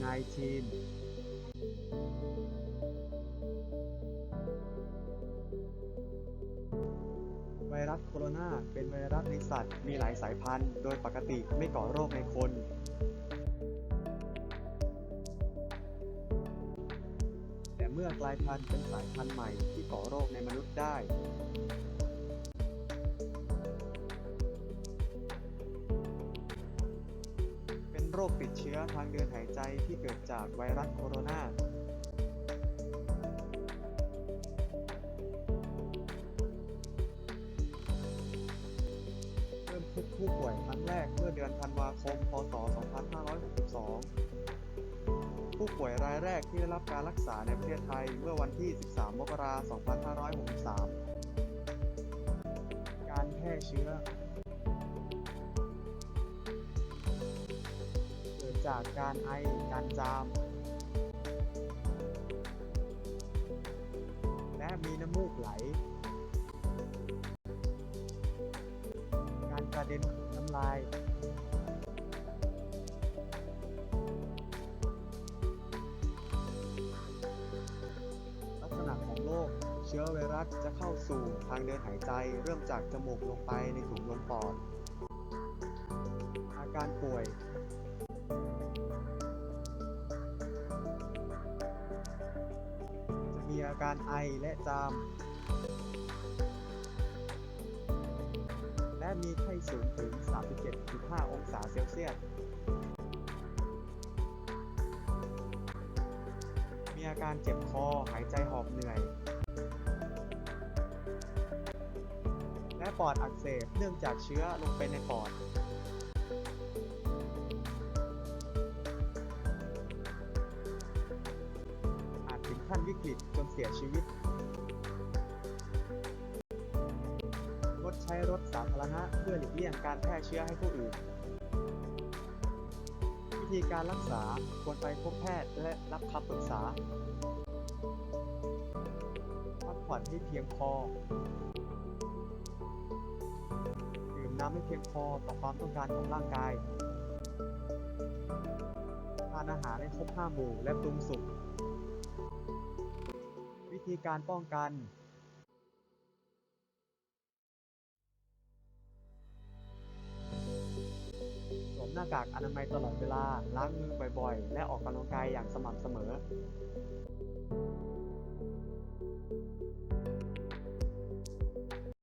ไวรัสโคโรนาเป็นไวรัสในสัตว์มีหลายสายพันธุ์ โดยปกติไม่ก่อโรคในคน แต่เมื่อกลายพันธุ์เป็นสายพันธุ์ใหม่ที่ก่อโรคในมนุษย์ได้ โรคติดเชื้อทางเดินหายใจที่เกิดจากไวรัสโคโรนาเริ่มพบผู้ป่วยครั้งแรกเมื่อเดือนธันวาคม พศ 2562 ผู้ป่วยรายแรกที่ได้รับการรักษาในประเทศไทยเมื่อวันที่ 13 มกราคม 2563 การแพร่เชื้อ จากการไอ การจาม และมีน้ำมูกไหล การกระเด็นของน้ำลาย ลักษณะของโรคเชื้อไวรัสจะเข้าสู่ทางเดินหายใจ เริ่มจากจมูกลงไปในถุงลมปอด อาการป่วย อาการไอและจาม และมีไข้สูงถึง 37.5 องศาเซลเซียส มีอาการเจ็บคอหายใจหอบเหนื่อย และปอดอักเสบเนื่องจากเชื้อลงไปในปอด วิกฤตจนเสียชีวิต งดใช้รถสาธารณะเพื่อหลีกเลี่ยงการแพร่เชื้อให้ผู้อื่น วิธีการรักษาควรไปพบแพทย์และรับคำปรึกษา พักผ่อนให้เพียงพอ ดื่มน้ำให้เพียงพอต่อความต้องการของร่างกายทานอาหารให้ครบห้าหมู่และปรุงสุก วิธีการป้องกันสวมหน้ากากอนามัยตลอดเวลา ล้างมือบ่อยๆ และออกกำลังกายอย่างสม่ำเสมอ